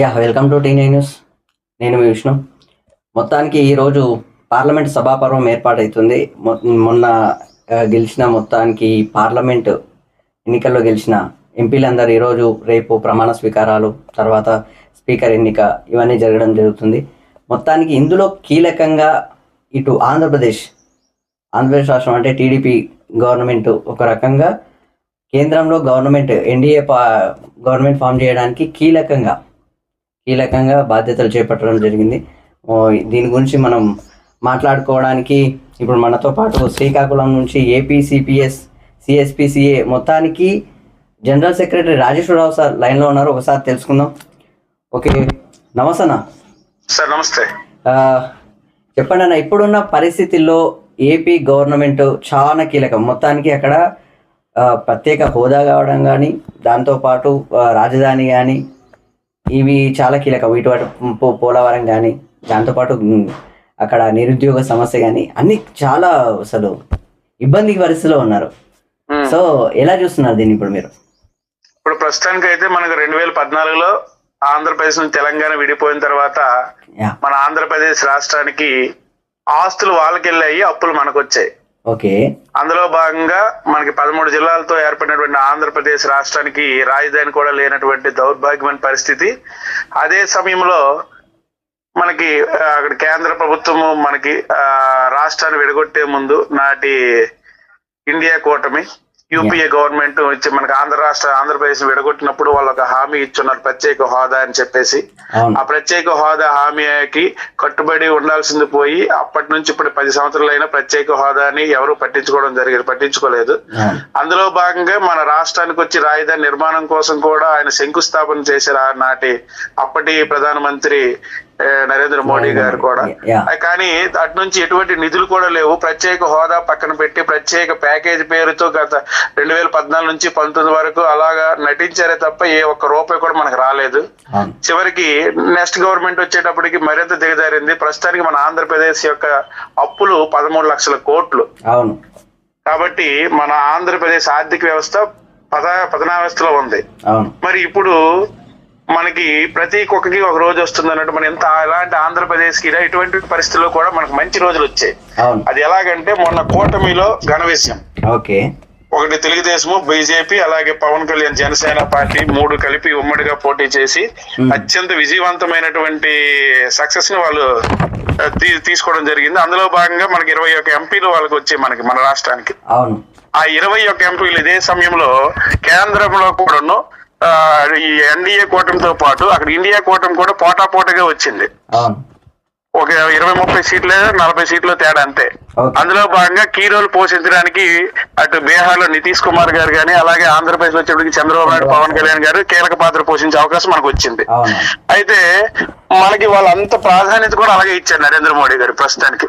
Yeah welcome to T News. నేను మీ విష్ణు. మొత్తానికి ఈరోజు పార్లమెంట్ సభాపర్వం ఏర్పాటవుతుంది. మొన్న గెలిచిన మొత్తానికి పార్లమెంట్ ఎన్నికల్లో గెలిచిన ఎంపీలందరూ ఈరోజు రేపు ప్రమాణ స్వీకారాలు తర్వాత స్పీకర్ ఎన్నిక ఇవన్నీ జరగడం జరుగుతుంది. మొత్తానికి ఇందులో కీలకంగా ఇటు ఆంధ్రప్రదేశ్ ఆంధ్రప్రదేశ్ రాష్ట్రం అంటే టీడీపీ గవర్నమెంట్ ఒక రకంగా కేంద్రంలో గవర్నమెంట్ ఎన్డీఏ పా గవర్నమెంట్ ఫామ్ చేయడానికి కీలకంగా కీలకంగా బాధ్యతలు చేపట్టడం జరిగింది. దీని గురించి మనం మాట్లాడుకోవడానికి ఇప్పుడు మనతో పాటు శ్రీకాకుళం నుంచి ఏపీ సిపిఎస్ సిఎస్పిసిఏ మొత్తానికి జనరల్ సెక్రటరీ రాజేశ్వరరావు సార్ లైన్లో ఉన్నారు. ఒకసారి తెలుసుకుందాం. ఓకే నమస్తే అన్న సార్ నమస్తే. చెప్పండి అన్న ఇప్పుడున్న పరిస్థితుల్లో ఏపీ గవర్నమెంట్ చాలా కీలకం. మొత్తానికి అక్కడ ప్రత్యేక హోదా కావడం కానీ దాంతోపాటు రాజధాని కానీ ఇవి చాలా కీలకం. ఇటువంటి పో- పోలవరం కానీ దాంతోపాటు అక్కడ నిరుద్యోగ సమస్య కానీ అన్ని చాలా అసలు ఇబ్బంది పరిస్థితిలో ఉన్నారు. సో ఎలా చూస్తున్నారు దీన్ని ఇప్పుడు మీరు? ఇప్పుడు ప్రస్తుతానికి అయితే మనకు రెండు వేల పద్నాలుగులో ఆంధ్రప్రదేశ్ నుంచి తెలంగాణ విడిపోయిన తర్వాత మన ఆంధ్రప్రదేశ్ రాష్ట్రానికి ఆస్తులు వాళ్ళకి వెళ్ళాయి అప్పులు మనకు వచ్చాయి ఓకే. అందులో భాగంగా మనకి పదమూడు జిల్లాలతో ఏర్పడినటువంటి ఆంధ్రప్రదేశ్ రాష్ట్రానికి రాజధాని కూడా లేనటువంటి దౌర్భాగ్యమైన పరిస్థితి. అదే సమయంలో మనకి అక్కడ కేంద్ర ప్రభుత్వము మనకి ఆ, రాష్ట్రాన్ని విడగొట్టే ముందు నాటి ఇండియా కూటమి యూపీఏ గవర్నమెంట్ ఇచ్చి మనకి ఆంధ్ర రాష్ట్ర ఆంధ్రప్రదేశ్ విడగొట్టినప్పుడు వాళ్ళు ఒక హామీ ఇచ్చున్నారు ప్రత్యేక హోదా అని చెప్పేసి. ఆ ప్రత్యేక హోదా హామీకి కట్టుబడి ఉండాల్సింది పోయి అప్పటి నుంచి ఇప్పుడు పది సంవత్సరాలైనా ప్రత్యేక హోదాని ఎవరు పట్టించుకోవడం జరిగింది పట్టించుకోలేదు. అందులో భాగంగా మన రాష్ట్రానికి వచ్చి రాజధాని నిర్మాణం కోసం కూడా ఆయన శంకుస్థాపన చేశారు ఆ నాటి అప్పటి ప్రధానమంత్రి నరేంద్ర మోడీ గారు కూడా. కానీ అటు నుంచి ఎటువంటి నిధులు కూడా లేవు. ప్రత్యేక హోదా పక్కన పెట్టి ప్రత్యేక ప్యాకేజ్ పేరుతో గత రెండు వేల పద్నాలుగు నుంచి పంతొమ్మిది వరకు అలాగా నటించారే తప్ప ఏ ఒక్క రూపాయి కూడా మనకు రాలేదు. చివరికి నెక్స్ట్ గవర్నమెంట్ వచ్చేటప్పటికి మరింత దిగజారింది. ప్రస్తుతానికి మన ఆంధ్రప్రదేశ్ యొక్క అప్పులు పదమూడు లక్షల కోట్లు. కాబట్టి మన ఆంధ్రప్రదేశ్ ఆర్థిక వ్యవస్థ పద పతనావస్థలో ఉంది. మరి ఇప్పుడు మనకి ప్రతి కుక్కకి ఒక రోజు వస్తుంది అన్నట్టు మన ఎంత ఎలాంటి ఆంధ్రప్రదేశ్కి ఇటువంటి పరిస్థితుల్లో కూడా మనకు మంచి రోజులు వచ్చాయి. అది ఎలాగంటే మొన్న కూటమిలో ఘన విషయం ఓకే. ఒకటి తెలుగుదేశము బీజేపీ అలాగే పవన్ కళ్యాణ్ జనసేన పార్టీ మూడు కలిపి ఉమ్మడిగా పోటీ చేసి. అత్యంత విజయవంతమైనటువంటి సక్సెస్ని వాళ్ళు తీసుకోవడం జరిగింది. అందులో భాగంగా మనకి ఇరవై ఒక ఎంపీలు వాళ్ళకి వచ్చాయి మనకి మన రాష్ట్రానికి. ఆ ఇరవై ఒక ఎంపీలు ఇదే సమయంలో కేంద్రంలో కూడాను ఈ ఎన్డీఏ కూటమితో పాటు అక్కడ ఇండియా కూటమి కూడా పోటాపోటీగా వచ్చింది. ఒక ఇరవై ముప్పై సీట్ల నలభై సీట్ల తేడా అంతే. అందులో భాగంగా కీ రోల్ పోషించడానికి అటు బీహార్లో నితీష్ కుమార్ గారు కానీ అలాగే ఆంధ్రప్రదేశ్ వచ్చేప్పటికి చంద్రబాబు నాయుడు పవన్ కళ్యాణ్ గారు కీలక పాత్ర పోషించే అవకాశం మనకు వచ్చింది. అయితే మనకి వాళ్ళంత ప్రాధాన్యత కూడా అలాగే ఇచ్చారు నరేంద్ర మోడీ గారు ప్రస్తుతానికి.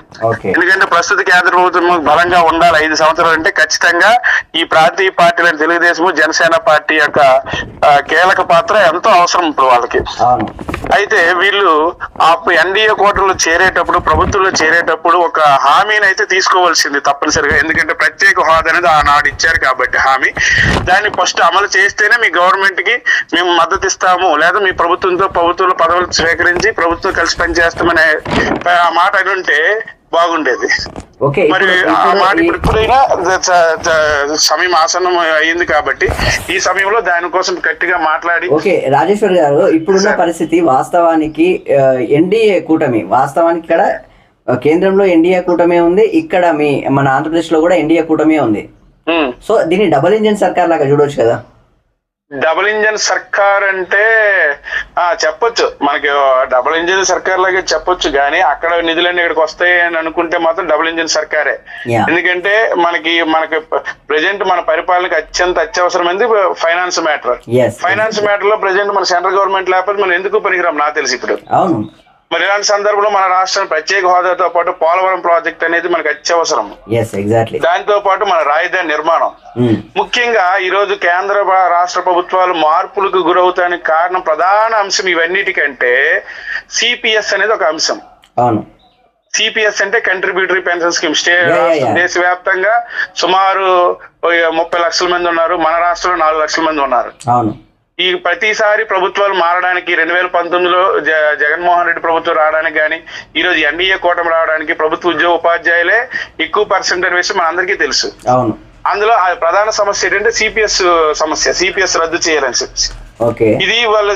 ఎందుకంటే ప్రస్తుత కేంద్ర ప్రభుత్వం బలంగా ఉండాలి ఐదు సంవత్సరాలు అంటే ఖచ్చితంగా ఈ ప్రాంతీయ పార్టీలైన తెలుగుదేశం జనసేన పార్టీ యొక్క కీలక పాత్ర ఎంతో అవసరం ఇప్పుడు వాళ్ళకి. అయితే వీళ్ళు ఆ ఎన్డీఏ కోటలో చేరేటప్పుడు ప్రభుత్వంలో చేరేటప్పుడు ఒక హామీని అయితే తీసుకోవాల్సింది తప్పనిసరిగా. ఎందుకంటే ప్రత్యేక హోదా అనేది ఆనాడు ఇచ్చారు కాబట్టి హామీ. దాన్ని ఫస్ట్ అమలు చేస్తేనే మీ గవర్నమెంట్కి మేము మద్దతు ఇస్తాము. లేదా మీ ప్రభుత్వంతో ప్రభుత్వంలో పదవులు స్వీకరించి ప్రభుత్వం కలిసి పనిచేస్తామనే ఆ మాట అని ఉంటే బాగుండేది ఓకే మరి ఆ మాట చ- సమయం ఆసనం అయింది కాబట్టి ఈ సమయంలో దానికోసం గట్టిగా మాట్లాడి ఓకే రాజేశ్వర్ గారు ఇప్పుడున్న. పరిస్థితి వాస్తవానికి ఎన్డీఏ కూటమి వాస్తవానికి ఇక్కడ కేంద్రంలో ఎన్డీఏ కూటమి ఉంది ఇక్కడ మీ మన ఆంధ్రప్రదేశ్లో కూడా ఎన్డీఏ కూటమి ఉంది. సో దీన్ని డబుల్ ఇంజిన్ సర్కార్ లాగా చూడొచ్చు కదా డబుల్ ఇంజన్ సర్కార్ అంటే ఆ చెప్పొచ్చు. మనకి డబుల్ ఇంజిన్ సర్కార్ లాగే చెప్పొచ్చు కానీ అక్కడ నిధులన్నీ ఇక్కడికి వస్తాయి అని అనుకుంటే మాత్రం డబుల్ ఇంజిన్ సర్కారే. ఎందుకంటే మనకి మనకి ప్రజెంట్ మన పరిపాలనకి అత్యంత అత్యవసరమైంది ఫైనాన్స్ మ్యాటర్. ఫైనాన్స్ మ్యాటర్లో ప్రజెంట్ మన సెంట్రల్ గవర్నమెంట్ లేకపోతే మనం ఎందుకు పనికిరాం? నాకు తెలిసి ఇప్పుడు. మరి ఇలాంటి సందర్భంలో మన రాష్ట్రం ప్రత్యేక హోదాతో పాటు పోలవరం ప్రాజెక్ట్ అనేది మనకి అత్యవసరం. దాంతో పాటు మన రాజధాని నిర్మాణం. ముఖ్యంగా ఈ రోజు కేంద్ర రాష్ట్ర ప్రభుత్వాలు మార్పులకు గురవుతానికి కారణం ప్రధాన అంశం ఇవన్నిటికంటే సిపిఎస్ అనేది ఒక అంశం. అవును. సిపిఎస్ అంటే కంట్రిబ్యూటరీ పెన్షన్ స్కీమ్ స్టే. దేశవ్యాప్తంగా సుమారు ముప్పై లక్షల మంది ఉన్నారు. మన రాష్ట్రంలో నాలుగు లక్షల మంది ఉన్నారు. అవును. ఈ ప్రతిసారి ప్రభుత్వాలు మారడానికి రెండు వేల పంతొమ్మిదిలో జ- జగన్మోహన్ రెడ్డి ప్రభుత్వం రావడానికి కానీ ఈ రోజు ఎన్డీఏ కూటమి రావడానికి ప్రభుత్వ ఉద్యోగ ఉపాధ్యాయులే ఎక్కువ పర్సెంట్ అనే విషయం మనందరికీ తెలుసు. అవును. అందులో ప్రధాన సమస్య ఏంటంటే సిపిఎస్ సమస్య సిపిఎస్ రద్దు చేయాలని చెప్పి ఇది వాళ్ళ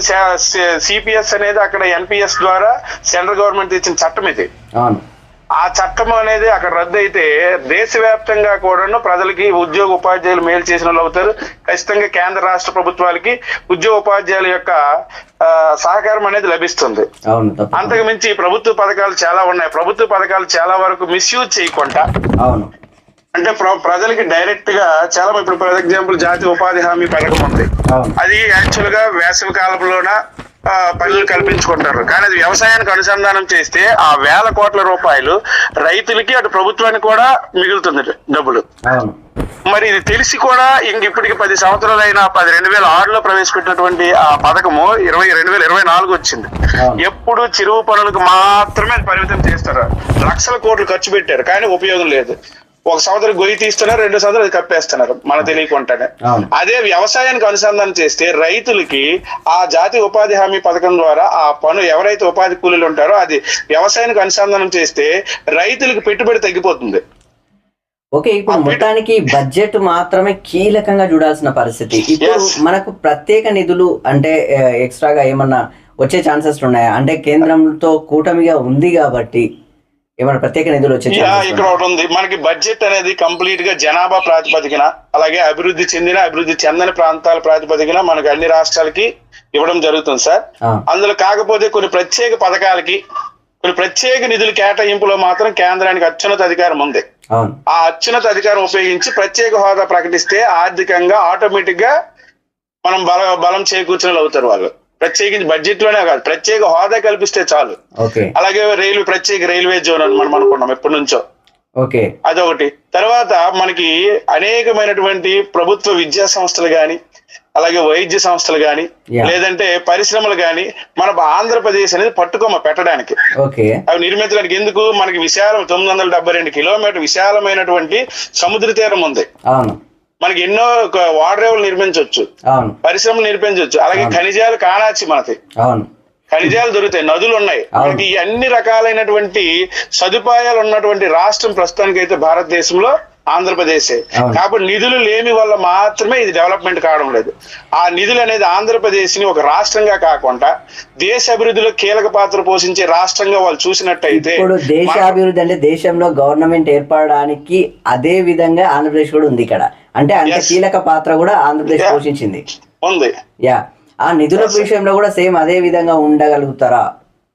సిపిఎస్ అనేది అక్కడ ఎన్పిఎస్ ద్వారా సెంట్రల్ గవర్నమెంట్ తెచ్చిన చట్టం ఇది. అవును. ఆ చట్టం అనేది అక్కడ రద్దు అయితే దేశవ్యాప్తంగా కూడాను ప్రజలకి ఉద్యోగ ఉపాధ్యాయులు మేలు చేసిన వాళ్ళు అవుతారు. ఖచ్చితంగా కేంద్ర రాష్ట్ర ప్రభుత్వాలకి ఉద్యోగ ఉపాధ్యాయుల యొక్క సహకారం అనేది లభిస్తుంది. అంతకు మించి ప్రభుత్వ పథకాలు చాలా ఉన్నాయి. ప్రభుత్వ పథకాలు చాలా వరకు మిస్యూజ్ చేయకుండా అంటే ప్ర- ప్రజలకి డైరెక్ట్గా చాలా ఇప్పుడు ఫర్ ఎగ్జాంపుల్ జాతీయ ఉపాధి హామీ పథకం ఉంది. అది యాక్చువల్గా వేసవి కాలంలోన పనులు కల్పించుకుంటారు. కానీ అది వ్యవసాయానికి అనుసంధానం చేస్తే ఆ వేల కోట్ల రూపాయలు రైతులకి అటు ప్రభుత్వానికి కూడా మిగులుతుంది డబ్బులు. మరి ఇది తెలిసి కూడా ఇంక ఇప్పటికి పది సంవత్సరాలైన పది రెండు వేల ఆరులో ప్రవేశపెట్టినటువంటి ఆ పథకము ఇరవై రెండు వేల ఇరవై నాలుగు వచ్చింది. ఎప్పుడు చెరువు పనులకు మాత్రమే పరిమితం చేస్తారు. లక్షల కోట్లు ఖర్చు పెట్టారు కానీ ఉపయోగం లేదు. ఒక సంవత్సరం గొయ్యి తీస్తున్నారు రెండు సంవత్సరాలు కప్పేస్తున్నారు మన తెలియకుండానే. అదే వ్యవసాయానికి అనుసంధానం చేస్తే రైతులకి ఆ జాతీయ ఉపాధి హామీ పథకం ద్వారా ఆ పను ఎవరైతే ఉపాధి కూలీలు ఉంటారో అది వ్యవసాయానికి అనుసంధానం చేస్తే రైతులకు పెట్టుబడి తగ్గిపోతుంది. ఓకే ఇప్పుడు మొత్తానికి బడ్జెట్ మాత్రమే కీలకంగా చూడాల్సిన పరిస్థితి. ఇప్పుడు. మనకు ప్రత్యేక నిధులు అంటే ఎక్స్ట్రాగా ఏమన్నా వచ్చే ఛాన్సెస్ ఉన్నాయా? అంటే కేంద్రంతో కూటమిగా ఉంది కాబట్టి ఏమన్నా ప్రత్యేక నిధులు వచ్చే ఇక్కడ ఒకటి ఉంది. మనకి బడ్జెట్ అనేది కంప్లీట్గా జనాభా ప్రాతిపదికన అలాగే అభివృద్ధి చెందిన అభివృద్ధి చెందని ప్రాంతాల ప్రాతిపదికన మనకి అన్ని రాష్ట్రాలకి ఇవ్వడం జరుగుతుంది సార్. అందులో కాకపోతే కొన్ని ప్రత్యేక పథకాలకి కొన్ని ప్రత్యేక నిధుల కేటాయింపులో మాత్రం కేంద్రానికి అత్యున్నత అధికారం ఉంది. ఆ అత్యున్నత అధికారం ఉపయోగించి ప్రత్యేక హోదా ప్రకటిస్తే ఆర్థికంగా ఆటోమేటిక్గా మనం బల బలం చేకూర్చిన అవుతారు వాళ్ళు. ప్రత్యేకించి బడ్జెట్లోనే కాదు ప్రత్యేక హోదా కల్పిస్తే చాలు. అలాగే రైల్వే ప్రత్యేక రైల్వే జోన్ అని మనం అనుకున్నాం ఎప్పటి నుంచో. ఓకే. అదొకటి. తర్వాత మనకి అనేకమైనటువంటి ప్రభుత్వ విద్యా సంస్థలు గాని అలాగే వైద్య సంస్థలు గాని. లేదంటే పరిశ్రమలు గాని మన ఆంధ్రప్రదేశ్ అనేది పట్టుకొమ్మ పెట్టడానికి. ఓకే. అవి నిర్మించడానికి ఎందుకు? మనకి విశాలం తొమ్మిది వందల డెబ్బై రెండు కిలోమీటర్ విశాలమైనటువంటి సముద్ర తీరం ఉంది. అవును. మనకి ఎన్నో వాడరేవులు నిర్మించవచ్చు. పరిశ్రమలు నిర్మించవచ్చు. అలాగే ఖనిజాలు కానాచి మనకి ఖనిజాలు దొరుకుతాయి నదులు ఉన్నాయి మనకి అన్ని రకాలైనటువంటి సదుపాయాలు ఉన్నటువంటి రాష్ట్రం ప్రస్తుతానికి అయితే భారతదేశంలో ఆంధ్రప్రదేశే. కాబట్టి నిధులు లేని వల్ల మాత్రమే ఇది డెవలప్మెంట్ కావడం లేదు. ఆ నిధులు అనేది ఆంధ్రప్రదేశ్ని ఒక రాష్ట్రంగా కాకుండా దేశ అభివృద్ధిలో కీలక పాత్ర పోషించే రాష్ట్రంగా వాళ్ళు చూసినట్టయితే ఇప్పుడు దేశాభివృద్ధి అంటే దేశంలో గవర్నమెంట్ ఏర్పడడానికి అదే విధంగా ఆంధ్రప్రదేశ్ కూడా ఉంది ఇక్కడ. అంటే అంత. కీలక పాత్ర కూడా ఆంధ్రప్రదేశ్. పోషించింది. ఉంది. యా ఆ నిధుల విషయంలో కూడా సేమ్ అదే విధంగా ఉండగలుగుతారా?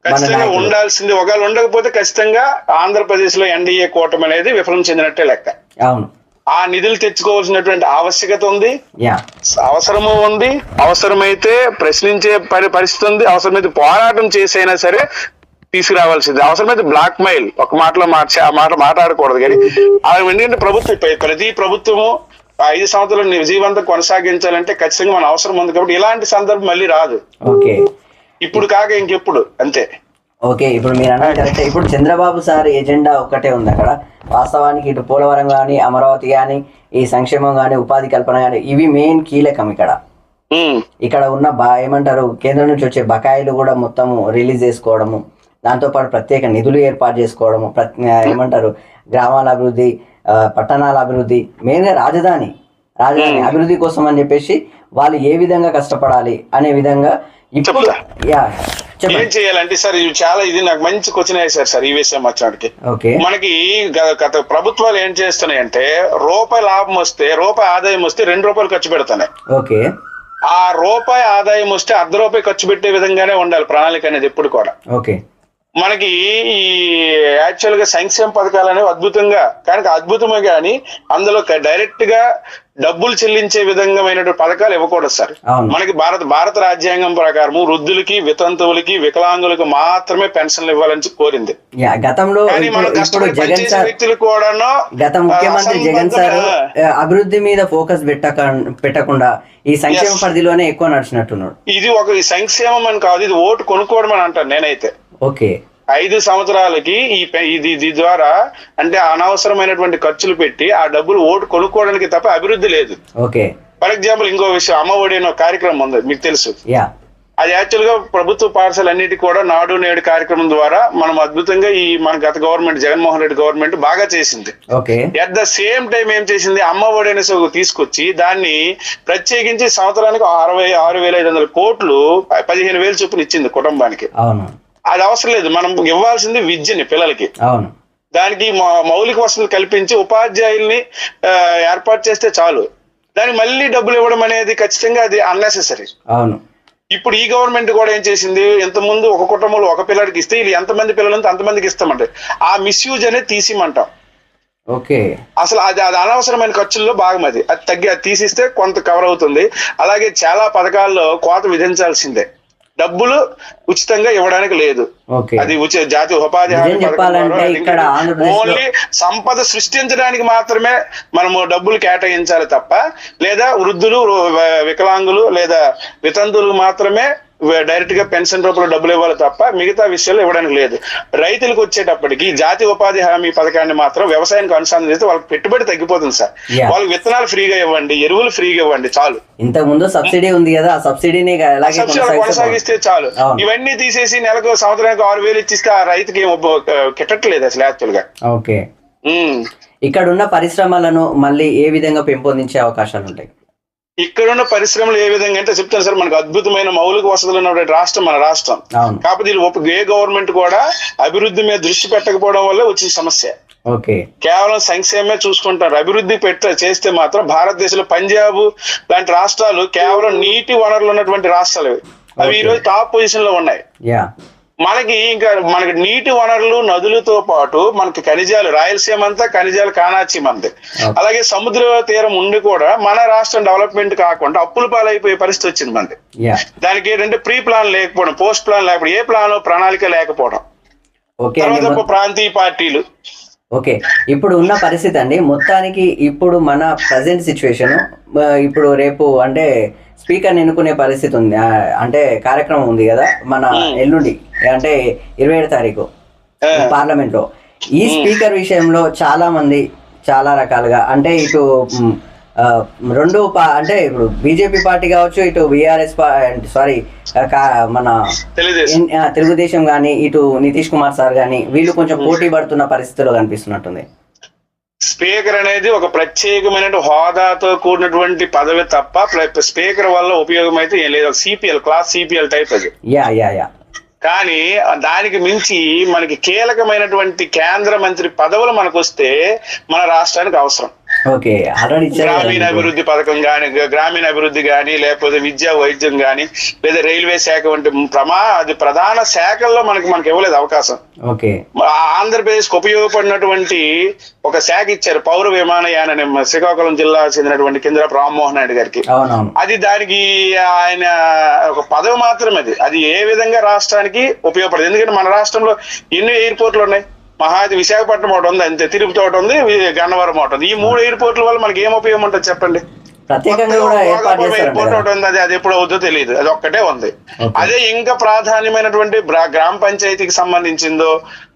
ఖచ్చితంగా ఉండాల్సింది ఒకవేళ ఉండకపోతే ఖచ్చితంగా ఆంధ్రప్రదేశ్లో ఎన్డీఏ కూటమి అనేది విఫలం చెందినట్టే లెక్క. అవును. ఆ నిధులు తెచ్చుకోవాల్సినటువంటి ఆవశ్యకత ఉంది. అవసరము ఉంది. అవసరమైతే ప్రశ్నించే పరి పరిస్థితి ఉంది. అవసరమైతే పోరాటం చేసైనా సరే తీసుకురావాల్సింది. అవసరమైతే బ్లాక్ మెయిల్ ఒక మాటలో మాట ఆ మాట మాట్లాడకూడదు కానీ ఎందుకంటే ప్రభుత్వం ప్ర- ప్రతి ప్రభుత్వము ఐదు సంవత్సరాలు విజయవంతం కొనసాగించాలంటే ఖచ్చితంగా మన అవసరం ఉంది కాబట్టి ఇలాంటి సందర్భం మళ్ళీ రాదు. ఓకే. ఇప్పుడు కాక ఇంకెప్పుడు అంతే. ఓకే ఇప్పుడు మీరు అన్నది కరెక్ట్. ఇప్పుడు చంద్రబాబు సార్ ఎజెండా ఒకటే ఉంది అక్కడ. వాస్తవానికి ఇటు పోలవరం కానీ అమరావతి కానీ ఈ సంక్షేమం కానీ ఉపాధి కల్పన కానీ ఇవి మెయిన్ కీలకం ఇక్కడ. ఇక్కడ ఉన్న బా ఏమంటారు కేంద్రం నుంచి వచ్చే బకాయిలు కూడా మొత్తము రిలీజ్ చేసుకోవడము దాంతోపాటు ప్రత్యేక నిధులు ఏర్పాటు చేసుకోవడము ఏమంటారు గ్రామాల అభివృద్ధి పట్టణాల అభివృద్ధి మెయిన్గా రాజధాని. రాజధాని అభివృద్ధి కోసం అని చెప్పేసి వాళ్ళు ఏ విధంగా కష్టపడాలి అనే విధంగా ఏం చేయాలంటే సార్ ఇది చాలా ఇది నాకు మంచి క్వశ్చన్ వేశారు సార్ ఈ విషయం ఓకే. మనకి గత ప్రభుత్వాలు ఏం చేస్తున్నాయంటే రూపాయి లాభం వస్తే రూపాయి ఆదాయం వస్తే రెండు రూపాయలు ఖర్చు పెడతాయి ఓకే. ఆ రూపాయి ఆదాయం వస్తే అర్ధ రూపాయి ఖర్చు పెట్టే విధంగానే ఉండాలి ప్రణాళిక అనేది ఎప్పుడు కూడా. ఓకే. మనకి ఈ యాక్చువల్గా సంక్షేమ పథకాలు అనేవి అద్భుతంగా కానీ అద్భుతమే కానీ అందులో డైరెక్ట్గా డబ్బులు చెల్లించే విధంగా పథకాలు ఇవ్వకూడదు సార్. మనకి భారత భారత రాజ్యాంగం ప్రకారం వృద్ధులకి వితంతువులకి వికలాంగులకు మాత్రమే పెన్షన్లు ఇవ్వాలని కోరింది. గతంలో వ్యక్తులు కూడాను గత ముఖ్యమంత్రి జగన్ సార్ అభివృద్ధి మీద ఫోకస్ పెట్టక పెట్టకుండా ఈ సంక్షేమ. పరిధిలోనే ఎక్కువ నడిచినట్టున్నాడు. ఇది ఒక సంక్షేమం అని కాదు ఇది ఓటు కొనుక్కోవడం అని అంటాను నేనైతే. ఓకే. ఐదు సంవత్సరాలకి ఈ ఇది ఇది ద్వారా అంటే అనవసరమైనటువంటి ఖర్చులు పెట్టి ఆ డబ్బులు ఓటు కొనుక్కోవడానికి తప్ప అభివృద్ధి లేదు. ఓకే. ఫర్ ఎగ్జాంపుల్ ఇంకో విషయం అమ్మఒడి అనే కార్యక్రమం ఉంది మీకు తెలుసు. అది యాక్చువల్గా ప్రభుత్వ పాఠశాల అన్నిటికీ కూడా నాడు నేడు కార్యక్రమం ద్వారా మనం అద్భుతంగా ఈ మన గత గవర్నమెంట్ జగన్మోహన్ రెడ్డి గవర్నమెంట్ బాగా చేసింది. ఎట్ ద సేమ్ టైం ఏం చేసింది? అమ్మ ఒడి అనేసి తీసుకొచ్చి దాన్ని ప్రత్యేకించి సంవత్సరానికి అరవై ఆరు వేల ఐదు వందల కోట్లు పదిహేను వేలు చొప్పున ఇచ్చింది కుటుంబానికి. అవును. అది అవసరం లేదు. మనం ఇవ్వాల్సింది విద్యని పిల్లలకి. అవును. దానికి మౌలిక వసతులు కల్పించి ఉపాధ్యాయుల్ని ఏర్పాటు చేస్తే చాలు. దానికి మళ్ళీ డబ్బులు ఇవ్వడం అనేది ఖచ్చితంగా అది అన్నెసెసరీ అవును. ఇప్పుడు ఈ గవర్నమెంట్ కూడా ఏం చేసింది? ఇంత ముందు ఒక కుటుంబంలో ఒక పిల్లడికి ఇస్తే వీళ్ళు ఎంతమంది పిల్లలు ఉంటే అంతమందికి ఇస్తామంటే. ఆ మిస్యూజ్ అనేది తీసిమంటాం. ఓకే. అసలు అది అది అనవసరమైన ఖర్చుల్లో భాగం అది. అది తగ్గి అది తీసిస్తే కొంత కవర్ అవుతుంది. అలాగే చాలా పథకాల్లో కోత విధించాల్సిందే. డబ్బులు ఉచితంగా ఇవ్వడానికి లేదు. అది ఉచిత జాతీయ ఉపాధి హామీ ఓన్లీ సంపద సృష్టించడానికి మాత్రమే మనము డబ్బులు కేటాయించాలి తప్ప లేదా వృద్ధులు వికలాంగులు లేదా వితంతువులు మాత్రమే డైరెక్ట్గా పెన్షన్ రూపంలో డబ్బులు ఇవ్వాలి తప్ప మిగతా విషయాలు ఇవ్వడానికి లేదు. రైతులకు వచ్చేటప్పటికి జాతీయ ఉపాధి హామీ పథకాన్ని మాత్రం వ్యవసాయానికి అనుసంధానం చేస్తే వాళ్ళకి పెట్టుబడి తగ్గిపోతుంది సార్. వాళ్ళకి విత్తనాలు ఫ్రీగా ఇవ్వండి ఎరువులు ఫ్రీగా ఇవ్వండి చాలు. ఇంత ముందు సబ్సిడీ ఉంది కదా ఆ సబ్సిడీని కొనసాగిస్తే చాలు. ఇవన్నీ తీసేసి నెలకు సంవత్సరానికి ఆరు వేలు ఇచ్చిస్తే ఆ రైతుకి ఏం కిట్టట్లేదు అసలు యాక్చువల్గా ఓకే. ఇక్కడ ఉన్న పరిశ్రమలను మళ్ళీ ఏ విధంగా పెంపొందించే అవకాశాలు ఉంటాయి ఇక్కడున్న పరిశ్రమలు ఏ విధంగా అంటే చెప్తాను సార్ మనకు అద్భుతమైన మౌలిక వసతులు ఉన్నటువంటి రాష్ట్రం మన రాష్ట్రం. కాకపోతే ఏ గవర్నమెంట్ కూడా అభివృద్ధి మీద దృష్టి పెట్టకపోవడం వల్ల వచ్చిన సమస్య. ఓకే. కేవలం సంక్షేమమే చూసుకుంటారు. అభివృద్ధి పెట్ట చేస్తే మాత్రం భారతదేశంలో పంజాబ్ లాంటి రాష్ట్రాలు కేవలం నీటి వనరులు ఉన్నటువంటి రాష్ట్రాలు. అవి ఈ రోజు టాప్ పొజిషన్లో ఉన్నాయి మనకి ఇంకా మనకి నీటి వనరులు నదులతో పాటు మనకి ఖనిజాలు రాయలసీమ అంతా ఖనిజాలు కానాచి మంది. అలాగే సముద్ర తీరం ఉండి కూడా మన రాష్ట్రం డెవలప్మెంట్ కాకుండా అప్పుల పాలైపోయే పరిస్థితి వచ్చింది మనది యా. దానికి ఏంటంటే ప్రీ ప్లాన్ లేకపోవడం పోస్ట్ ప్లాన్ లేకపోవడం ఏ ప్లాన్ ప్రణాళిక లేకపోవడం. తర్వాత ప్రాంతీయ పార్టీలు. ఓకే ఇప్పుడు ఉన్న పరిస్థితి అండి. మొత్తానికి ఇప్పుడు మన ప్రజెంట్ సిచ్యువేషన్ ఇప్పుడు రేపు అంటే స్పీకర్ ఎన్నుకునే పరిస్థితి ఉంది. అంటే కార్యక్రమం ఉంది కదా మన ఎల్లుండి. అంటే ఇరవై ఏడు తారీఖు పార్లమెంట్లో ఈ స్పీకర్ విషయంలో చాలా మంది చాలా రకాలుగా అంటే ఇటు రెండు అంటే ఇప్పుడు బీజేపీ పార్టీ కావచ్చు ఇటు బీఆర్ఎస్ సారీ మన తెలుగుదేశం. కానీ ఇటు నితీష్ కుమార్ సార్ కానీ వీళ్ళు కొంచెం పోటీ పడుతున్న పరిస్థితిలో కనిపిస్తున్నట్టుంది. స్పీకర్ అనేది ఒక ప్రత్యేకమైన హోదాతో కూడినటువంటి పదవి తప్ప స్పీకర్ వల్ల ఉపయోగం అయితే ఏం లేదు. సిపిఎల్ క్లాస్ సిపిఎల్ టైప్ అది. Yeah yeah yeah. కానీ దానికి మించి మనకి కీలకమైనటువంటి కేంద్ర మంత్రి పదవులు మనకు వస్తే మన రాష్ట్రానికి అవసరం. ఓకే ఆల్రెడీ గ్రామీణ కదా. అభివృద్ధి పథకం కానీ గ్రామీణ అభివృద్ధి కానీ లేకపోతే విద్యా వైద్యం కానీ లేదా రైల్వే శాఖ వంటి ప్రమా అది ప్రధాన శాఖల్లో మనకి మనకి ఇవ్వలేదు అవకాశం. ఓకే. ఆంధ్రప్రదేశ్కు ఉపయోగపడినటువంటి ఒక శాఖ ఇచ్చారు పౌర విమానయాన శ్రీకాకుళం జిల్లా చెందినటువంటి కింద్రపు రామ్మోహన్ నాయుడు గారికి. అది దానికి ఆయన ఒక పదవి మాత్రమే అది. అది ఏ విధంగా రాష్ట్రానికి ఉపయోగపడదు ఎందుకంటే మన రాష్ట్రంలో ఎన్ని ఎయిర్పోర్ట్లు ఉన్నాయి. మహా అయితే విశాఖపట్నం ఒకటి ఉంది అంతే. తిరుపతి ఒకటి ఉంది గన్నవరం ఒకటి ఉంది. ఈ మూడు ఎయిర్పోర్ట్ల వల్ల మనకి ఏం ఉపయోగం ఉంటుంది చెప్పండి? ఎయిర్పోర్ట్. ఒకటి ఉంది అది అది ఎప్పుడు అవుతుందో తెలియదు అది ఒక్కటే ఉంది. అదే ఇంకా ప్రాధాన్యమైనటువంటి గ్రామ పంచాయతీకి సంబంధించిందో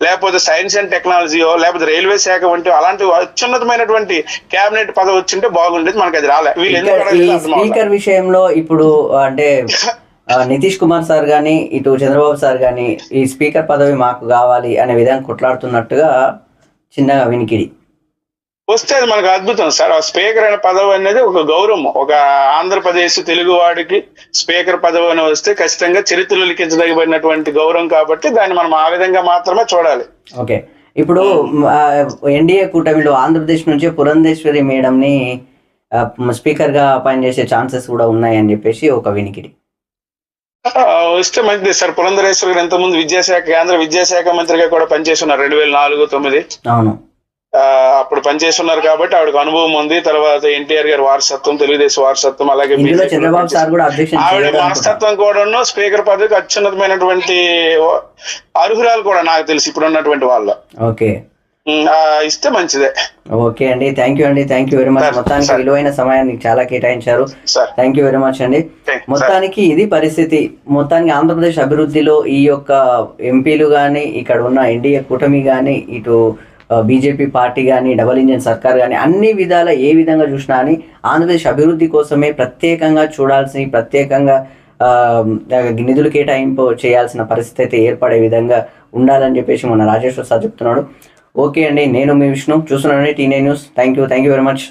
లేకపోతే సైన్స్ అండ్ టెక్నాలజీయో లేకపోతే రైల్వే శాఖ వంటి అలాంటి అత్యున్నతమైనటువంటి కేబినెట్ పదవి వచ్చింటే బాగుండేది. మనకి అది రాలే. వీళ్ళు ఎందుకు. స్పీకర్ విషయంలో ఇప్పుడు అంటే నితీష్ కుమార్ సార్ కానీ ఇటు చంద్రబాబు సార్ కానీ ఈ స్పీకర్ పదవి మాకు కావాలి అనే విధంగా కొట్లాడుతున్నట్టుగా చిన్నగా వినికిడి. వస్తే అది మనకు అద్భుతం సార్. ఆ స్పీకర్ అనే పదవి అనేది ఒక గౌరవం. ఒక ఆంధ్రప్రదేశ్ తెలుగు వాడికి స్పీకర్ పదవి అని వస్తే ఖచ్చితంగా చరిత్రలో లిఖించదగినటువంటి గౌరవం కాబట్టి దాన్ని మనం ఆ విధంగా మాత్రమే చూడాలి. ఓకే. ఇప్పుడు ఎన్డీఏ కూటమిలో ఆంధ్రప్రదేశ్ నుంచి పురంధేశ్వరి మేడంని ఆ, స్పీకర్గా అపాయింట్ చేసే ఛాన్సెస్ కూడా ఉన్నాయని చెప్పేసి ఒక వినికిడి. ఆ, వస్తే మంచిది. సార్ పురంధరేశ్వర్ గారు ఇంతకుముందు విద్యాశాఖ కేంద్ర విద్యాశాఖ మంత్రిగా కూడా పనిచేస్తున్నారు. రెండు వేల నాలుగు తొమ్మిది. అప్పుడు పనిచేస్తున్నారు కాబట్టి ఆవిడకు అనుభవం ఉంది. తర్వాత ఎన్టీఆర్ గారి వారసత్వం తెలుగుదేశం వారసత్వం అలాగే కూడా ఆవిడ. మనస్తత్వం కూడాను స్పీకర్ పదవికి అత్యున్నతమైనటువంటి అర్హురాలు కూడా నాకు తెలిసి ఇప్పుడు ఉన్నటువంటి వాళ్ళ. ఓకే. ఇస్తే మంచిదే. ఓకే అండి థ్యాంక్ యూ అండి థ్యాంక్ యూ వెరీ మచ్ మొత్తానికి విలువైన సమయాన్ని చాలా కేటాయించారు. థ్యాంక్ యూ వెరీ మచ్ అండి. మొత్తానికి ఇది పరిస్థితి. మొత్తానికి ఆంధ్రప్రదేశ్ అభివృద్ధిలో ఈ యొక్క ఎంపీలు కానీ ఇక్కడ ఉన్న ఎన్డీఏ కూటమి కానీ ఇటు బీజేపీ పార్టీ కానీ డబల్ ఇంజన్ సర్కార్ కానీ అన్ని విధాల ఏ విధంగా చూసినా అని ఆంధ్రప్రదేశ్ అభివృద్ధి కోసమే ప్రత్యేకంగా చూడాల్సి ప్రత్యేకంగా నిధులు కేటాయింపు చేయాల్సిన పరిస్థితి అయితే ఏర్పడే విధంగా ఉండాలని చెప్పేసి మన రాజేశ్వర్ సార్ చెప్తున్నాడు. ఓకే అండి నేను మీ విష్ణు చూస్తున్నాను టీనే news thank you thank you very much